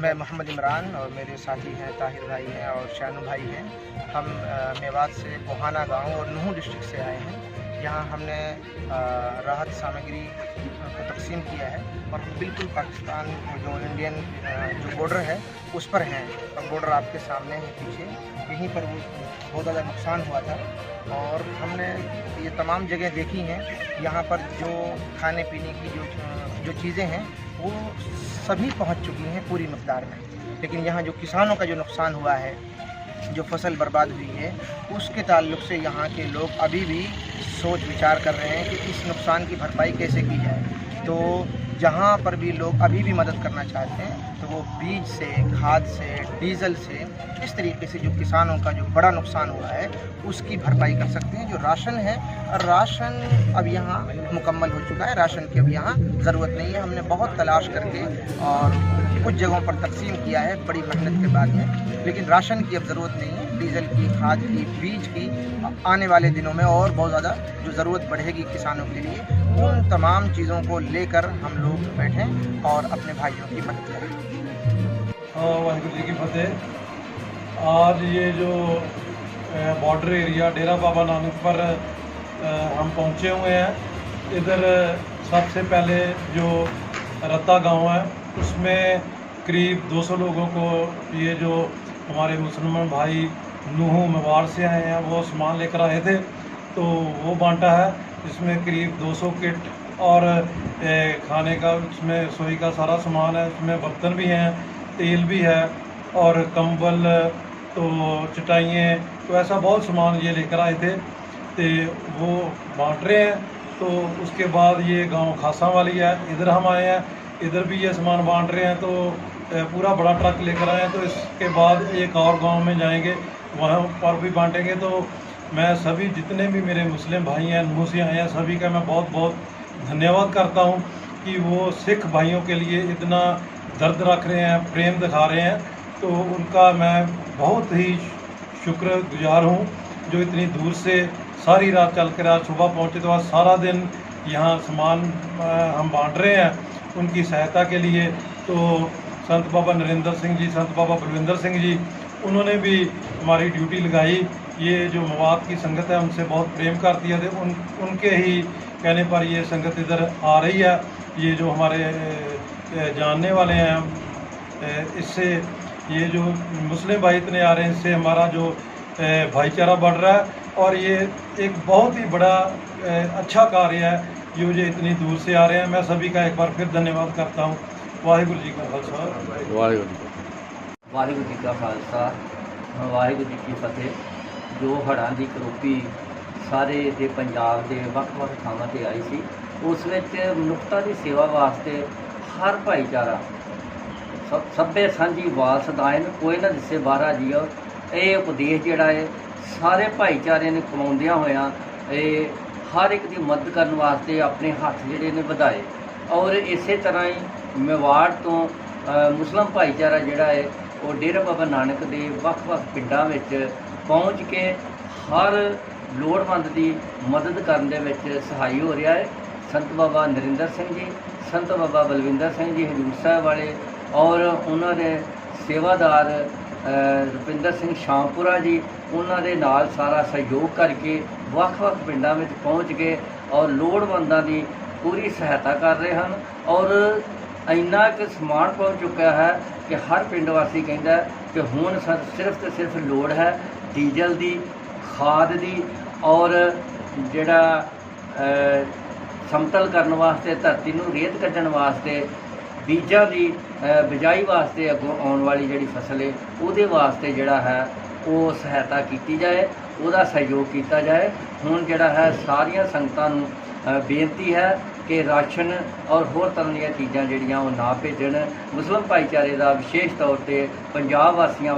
मैं मोहम्मद इमरान और मेरे साथी हैं, ताहिर भाई हैं और शानू भाई हैं। हम मेवात से कोहाना गाँव और नूहू डिस्ट्रिक्ट से आए हैं। यहाँ हमने राहत सामग्री को तकसीम किया है और हम बिल्कुल पाकिस्तान जो इंडियन जो बॉर्डर है, उस पर हैं। और बॉर्डर आपके सामने है, पीछे। यहीं पर वो बहुत ज़्यादा नुकसान हुआ था और हमने ये तमाम जगह देखी हैं। यहाँ पर जो खाने पीने की जो जो चीज़ें हैं वो सभी पहुँच चुकी हैं पूरी मकदार में। लेकिन यहाँ जो किसानों का जो नुकसान हुआ है, जो फ़सल बर्बाद हुई है, उसके ताल्लुक से यहाँ के लोग अभी भी सोच विचार कर रहे हैं कि इस नुकसान की भरपाई कैसे की जाए। तो जहाँ पर भी लोग अभी भी मदद करना चाहते हैं तो वो बीज से, खाद से, डीजल से इस तरीके से जो किसानों का जो बड़ा नुकसान हुआ है, उसकी भरपाई कर सकते हैं। जो राशन है, राशन अब यहाँ मुकम्मल हो चुका है। राशन की अब यहाँ ज़रूरत नहीं है। हमने बहुत तलाश करके और कुछ जगहों पर तकसीम किया है, बड़ी मेहनत के बाद में लेकिन राशन की अब ज़रूरत नहीं है, डीजल की, खाद की, बीज की आने वाले दिनों में और बहुत ज़्यादा जो ज़रूरत बढ़ेगी किसानों के लिए, उन तमाम चीज़ों को लेकर हम लोग बैठें और अपने भाइयों की मदद करें। हाँ वाहिगुरु जी की फतेह। आज ये जो बॉर्डर एरिया डेरा बाबा नानक पर हम पहुँचे हुए हैं। इधर सबसे पहले जो रत्ता गाँव है उसमें करीब 200 लोगों को ये जो हमारे मुसलमान भाई नूह मेवाड़ से आए हैं, वो सामान लेकर आए थे। तो वो बांटा है इसमें करीब 200 किट और खाने का, उसमें रसोई का सारा सामान है, उसमें बर्तन भी हैं, तेल भी है और कंबल तो चटाइयाँ तो ऐसा बहुत सामान ये लेकर आए थे। तो वो बांट रहे हैं तो उसके बाद ये गाँव खासा वाली है, इधर हम आए हैं इधर भी ये सामान बांट रहे हैं तो पूरा बड़ा ट्रक लेकर आए हैं तो इसके बाद एक और गाँव में जाएँगे, वहाँ पर भी बांटेंगे। तो मैं सभी जितने भी मेरे मुस्लिम भाई हैं आए हैं, सभी का मैं बहुत बहुत धन्यवाद करता हूँ कि वो सिख भाइयों के लिए इतना दर्द रख रहे हैं, प्रेम दिखा रहे हैं। तो उनका मैं बहुत ही शुक्रगुजार हूँ, जो इतनी दूर से सारी रात चल कर आज सुबह पहुँचे तो आज सारा दिन यहाँ सामान हम बांट रहे हैं। उनकी सहायता के लिए तो संत बाबा नरेंद्र सिंह जी, संत बाबा बलविंदर सिंह जी, उन्होंने भी हमारी ड्यूटी लगाई। ये जो मवाद की संगत है, उनसे बहुत प्रेम करती है। तो उन, उनके ही कहने पर ये संगत इधर आ रही है। ये जो हमारे जानने वाले हैं इससे ये जो मुस्लिम भाई इतने आ रहे हैं, इससे हमारा जो भाईचारा बढ़ रहा है। और ये एक बहुत ही बड़ा अच्छा कार्य है। जो ये इतनी दूर से आ रहे हैं मैं सभी का एक बार फिर धन्यवाद करता हूँ वाहिगुरु जी का खालसा ਵਾਹਿਗੁਰੂ ਜੀ ਵਾਹਿਗੁਰੂ ਜੀ ਕਾ ਖਾਲਸਾ ਵਾਹਿਗੁਰੂ ਜੀ ਕੀ ਫਤਿਹ ਜੋ ਹੜ੍ਹਾਂ ਦੀ ਕਰੋਪੀ ਸਾਰੇ ਦੇ ਪੰਜਾਬ ਦੇ ਵੱਖ-ਵੱਖ ਥਾਵਾਂ ਤੇ ਆਈ ਸੀ ਉਸ ਵਿੱਚ ਮਨੁੱਖਤਾ ਦੀ ਸੇਵਾ ਵਾਸਤੇ ਹਰ ਭਾਈਚਾਰਾ ਸਭ ਸਭੇ ਸਾਂਝੀ ਵਾਸ ਦਾਇਨ ਕੋਈ ਨਾ ਦਿਸੇ ਬਾਹਰਾ ਜੀਓ ਇਹ ਉਪਦੇਸ਼ ਜਿਹੜਾ ਹੈ ਸਾਰੇ ਭਾਈਚਾਰੇ ਨੇ ਕਮਾਉਂਦਿਆਂ ਹੋਇਆਂ ਇਹ ਹਰ ਇੱਕ ਦੀ ਮਦਦ ਕਰਨ ਵਾਸਤੇ ਆਪਣੇ ਹੱਥ ਜਿਹੜੇ ਨੇ ਵਧਾਏ। ਔਰ ਇਸੇ ਤਰ੍ਹਾਂ ਹੀ ਮੇਵਾੜ ਤੋਂ ਅ, ਮੁਸਲਮ ਭਾਈਚਾਰਾ ਜਿਹੜਾ ਹੈ ਉਹ ਡੇਰਾ ਬਾਬਾ ਨਾਨਕ ਦੇ ਵੱਖ-ਵੱਖ ਪਿੰਡਾਂ ਵਿੱਚ ਪਹੁੰਚ ਕੇ ਹਰ ਲੋੜਵੰਦ ਦੀ ਮਦਦ ਕਰਨ ਦੇ ਵਿੱਚ ਸਹਾਈ ਹੋ ਰਿਹਾ ਹੈ। ਸੰਤ ਬਾਬਾ ਨਰਿੰਦਰ ਸਿੰਘ ਜੀ ਸੰਤ ਬਾਬਾ ਬਲਵਿੰਦਰ ਸਿੰਘ ਜੀ ਹਜੂਰ ਸਾਹਿਬ ਵਾਲੇ ਔਰ ਉਹਨਾਂ ਦੇ ਸੇਵਾਦਾਰ ਰੁਪਿੰਦਰ ਸਿੰਘ ਸ਼ਾਮਪੁਰਾ ਜੀ, ਉਹਨਾਂ ਦੇ ਨਾਲ ਸਾਰਾ ਸਹਿਯੋਗ ਕਰਕੇ ਵੱਖ-ਵੱਖ ਪਿੰਡਾਂ ਵਿੱਚ ਪਹੁੰਚ ਕੇ ਔਰ ਲੋੜਵੰਦਾਂ ਦੀ ਪੂਰੀ ਸਹਾਇਤਾ ਕਰ ਰਹੇ ਹਨ ਔਰ ਇੰਨਾ ਕੁ ਸਮਾਨ ਪਹੁੰਚ ਚੁੱਕਾ ਹੈ ਕਿ ਹਰ ਪਿੰਡ ਵਾਸੀ ਕਹਿੰਦਾ ਕਿ ਹੁਣ ਸਰ ਸਿਰਫ ਤੇ ਸਿਰਫ ਲੋੜ ਹੈ ਡੀਜ਼ਲ ਦੀ, ਖਾਦ ਦੀ ਔਰ ਜਿਹੜਾ ਸਮਤਲ ਕਰਨ ਵਾਸਤੇ, ਧਰਤੀ ਨੂੰ ਰੇਤ ਕੱਢਣ ਵਾਸਤੇ ਬੀਜਾਂ ਦੀ ਬਿਜਾਈ ਵਾਸਤੇ ਅੱਗੋਂ ਆਉਣ ਵਾਲੀ ਜਿਹੜੀ ਫਸਲ ਹੈ ਉਹਦੇ ਵਾਸਤੇ ਜਿਹੜਾ ਹੈ, ਉਹ ਸਹਾਇਤਾ ਕੀਤੀ ਜਾਏ, ਉਹਦਾ ਸਹਿਯੋਗ ਕੀਤਾ ਜਾਏ। ਹੁਣ ਜਿਹੜਾ ਹੈ, ਸਾਰੀਆਂ ਸੰਗਤਾਂ ਨੂੰ ਬੇਨਤੀ ਹੈ ਕਿ ਰਾਸ਼ਨ ਔਰ ਹੋਰ ਤਰ੍ਹਾਂ ਦੀਆਂ ਚੀਜ਼ਾਂ ਜਿਹੜੀਆਂ ਉਹ ਨਾ ਭੇਜਣ। ਮੁਸਲਮ ਭਾਈਚਾਰੇ ਦਾ ਵਿਸ਼ੇਸ਼ ਤੌਰ ਤੇ ਪੰਜਾਬ ਵਾਸੀਆਂ